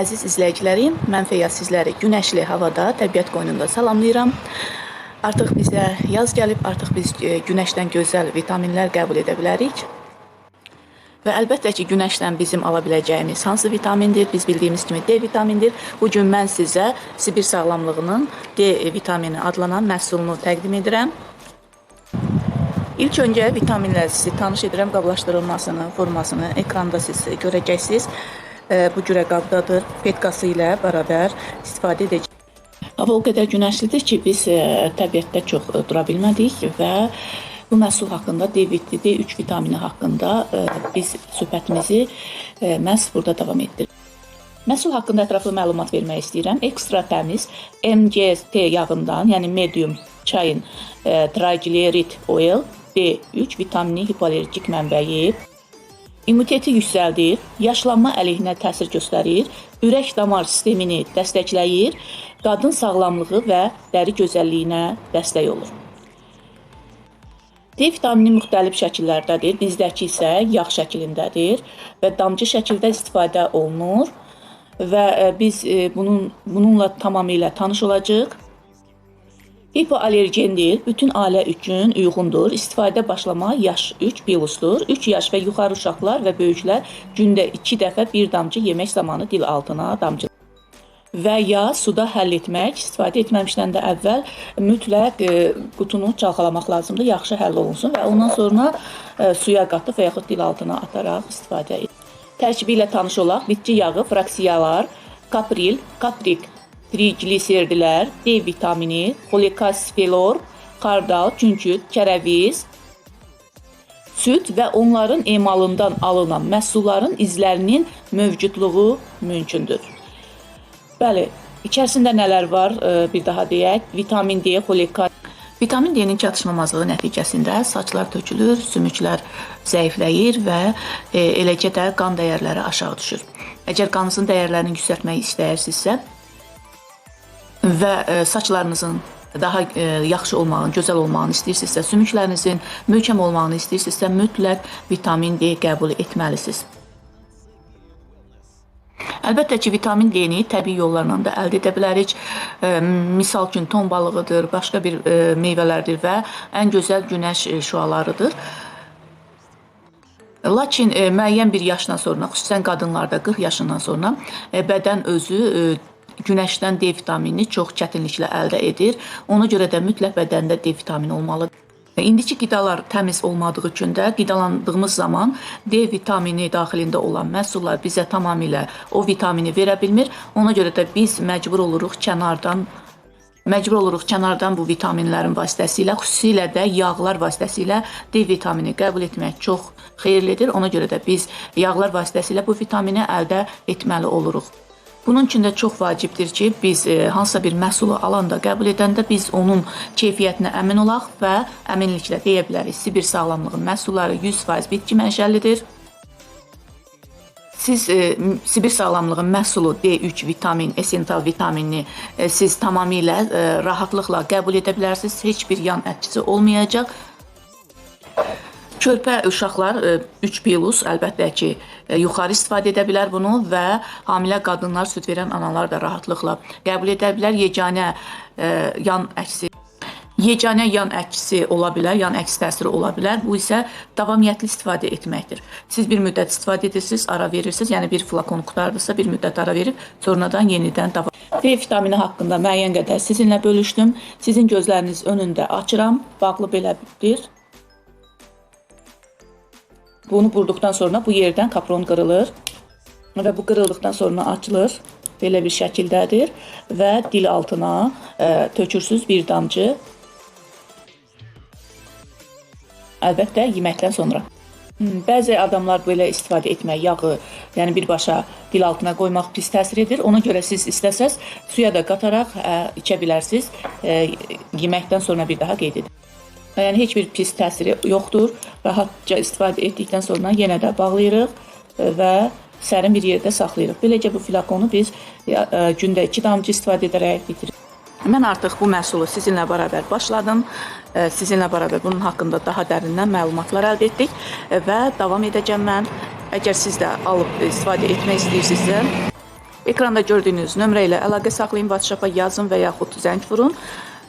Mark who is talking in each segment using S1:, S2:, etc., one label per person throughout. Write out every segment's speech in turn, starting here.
S1: Əziz izləyicilərim, mən Feyyaz sizləri günəşli havada, təbiət qoynunda salamlayıram. Artıq bizə yaz gəlib, artıq biz e, günəşdən gözəl vitaminlər qəbul edə bilərik. Və əlbəttə ki, günəşdən bizim ala biləcəyimiz hansı vitamindir? Biz bildiyimiz kimi D vitamindir. Bu gün mən sizə Sibir sağlamlığının D vitamini adlanan məhsulunu təqdim edirəm. İlk öncə vitaminləri sizi tanış edirəm. Qablaşdırılmasını, formasını ekranda siz görəcəksiniz. E, Bu cürə qabdadır. Petkası ilə bərabər istifadə edəcəyik. Hava o qədər günəşlidir ki, biz e, təbiətdə çox e, dura bilmədik və bu məhsul haqqında D vit- D3 vitamini haqqında e, biz söhbətimizi məhz burada davam etdiririk. Məhsul haqqında ətraflı məlumat vermək istəyirəm. Ekstra təmiz MCT yağından, yəni medium çayın e, triglycerid oil D3 vitamini hipoalergik mənbəyi immuniteti yüksəldir, yaşlanma əleyhinə təsir göstərir, ürək damar sistemini dəstəkləyir, qadın sağlamlığı və dəri gözəlliyinə dəstək olur. D vitamini müxtəlif şəkillərdədir. Bizdəki isə yağ şəklindədir və damcı şəkildə istifadə olunur və e, biz e, bunun bununla tamamilə tanış olacağıq. Hipoalergendir, bütün ailə üçün uyğundur. İstifadə başlama yaş 3 bilusdur. 3 yaş və yuxarı uşaqlar və böyüklər gündə 2 dəfə bir damcı yemək zamanı dil altına damcı və ya suda həll etmək, istifadə etməmişdən də əvvəl mütləq e, qutunu çalxalamaq lazımdır, yaxşı həll olunsun və ondan sonra e, suya qatıb və yaxud dil altına ataraq istifadə et. Tərkibi ilə tanış olaq. Bitki yağı, fraksiyalar, kapril, kaprik, trigliserdilər, D vitamini, xolikasfelor, xardal, küncüt, kərəviz, süd və onların emalından alınan məhsulların izlərinin mövcudluğu mümkündür. Bəli, içərisində nələr var? e, Bir daha deyək. Vitamin D, xolika. Vitamin D-nin çatışmamazlığı nəticəsində saçlar tökülür, sümüklər zəifləyir və e, eləcə də qan dəyərləri aşağı düşür. Əgər qanınızın dəyərlərini yüksəltmək istəyirsinizsə və e, saçlarınızın daha e, yaxşı olmağını, gözəl olmağını istəyirsinizsə, sümüklərinizin möhkəm olmağını istəyirsinizsə, mütləq vitamin D qəbul etməlisiniz. Əlbəttə ki, vitamin D-ni təbii yollarla da əldə edə bilərik. E, Misal üçün ton balığıdır, başqa bir meyvələrdir və ən gözəl günəş şüalarıdır. Lakin müəyyən bir yaşdan sonra, xüsusən qadınlarda 40 yaşından sonra bədən özü günəşdən D vitaminini çox çətinliklə əldə edir. Ona görə də mütləq bədəndə D vitamini olmalıdır. Və İndiki qidalar təmiz olmadığı üçün də qidalandığımız zaman D vitamini daxilində olan məhsullar bizə tamamilə o vitamini verə bilmir. Ona görə də biz məcbur oluruq kənardan Məcbur oluruq kənardan bu vitaminlərin vasitəsilə, xüsusilə də yağlar vasitəsilə D vitamini qəbul etmək çox xeyirlidir. Ona görə də biz yağlar vasitəsilə bu vitamini əldə etməli oluruq. Bunun üçün də çox vacibdir ki, biz e, hansısa bir məhsulu alanda, qəbul edəndə biz onun keyfiyyətinə əmin olaq və əminliklə deyə bilərik. Sibir sağlamlığın məhsulları 100% bitki mənşəlidir. Siz e, Sibir sağlamlığın məhsulu D3 vitamin, esental vitaminini e, siz tamamilə e, rahatlıqla qəbul edə bilərsiniz. Heç bir yan ətkisi olmayacaq. Körpə uşaqlar 3 pilus əlbəttə ki, e, yuxarı istifadə edə bilər bunu və hamilə qadınlar, süd verən analar da rahatlıqla qəbul edə bilər. Yeganə e, yan əksi Yeganə yan əksi ola bilər, yan əks təsiri ola bilər. Bu isə davamiyyətli istifadə etməkdir. Siz bir müddət istifadə edirsiniz, ara verirsiniz, yəni bir flakon qutardısa bir müddət ara verib sonradan yenidən davam. D vitamini haqqında müəyyən qədər sizinlə bölüşdüm. Sizin gözləriniz önündə açıram. Bağlı belədir. Bunu vurduqdan sonra bu yerdən kapron qırılır və bu qırıldıqdan sonra açılır. Belə bir şəkildədir və dil altına e, tökürsüz bir damcı. Əlbəttə yeməkdən sonra. Bəzi adamlar belə istifadə etmək yağı, yəni birbaşa dil altına qoymaq pis təsir edir. Ona görə siz istəsəz suya da qataraq ə, içə bilərsiniz. Ə, yeməkdən sonra bir daha qeyd edin. Yəni heç bir pis təsiri yoxdur. Rahatca istifadə etdikdən sonra yenə də bağlayırıq ə, və sərin bir yerdə saxlayırıq. Beləcə bu flakonu biz ə, ə, gündə 2 damcı istifadə edərək bitiririk. Mən artıq bu məhsulu sizinlə bərabər başladım. Sizinlə bərabər bunun haqqında daha dərindən məlumatlar əldə etdik və davam edəcəm mən. Əgər siz də alıb istifadə etmək istəyirsinizsə, Ekranda gördüyünüz nömrə ilə əlaqə saxlayın, WhatsApp-a yazın və yaxud zəng vurun.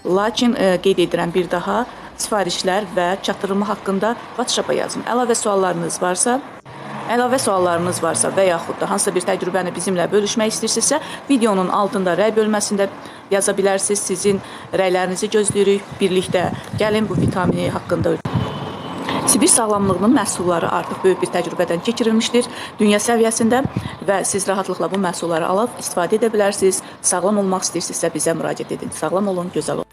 S1: Lakin e, qeyd edirəm bir daha sifarişlər və çatdırılma haqqında WhatsApp-a yazın. Əlavə suallarınız varsa, əlavə suallarınız varsa və yaxud da hansısa bir təcrübəni bizimlə bölüşmək istəyirsinizsə, videonun altında rəy bölməsində yaza bilərsiniz. Sizin rəylərinizi gözləyirik. Birlikdə gəlin bu vitamini haqqında Sibir sağlamlığının məhsulları artıq böyük bir təcrübədən keçirilmişdir dünya səviyyəsində və siz rahatlıqla bu məhsulları alıb istifadə edə bilərsiniz. Sağlam olmaq istəyirsinizsə bizə müraciət edin. Sağlam olun, gözəl olun.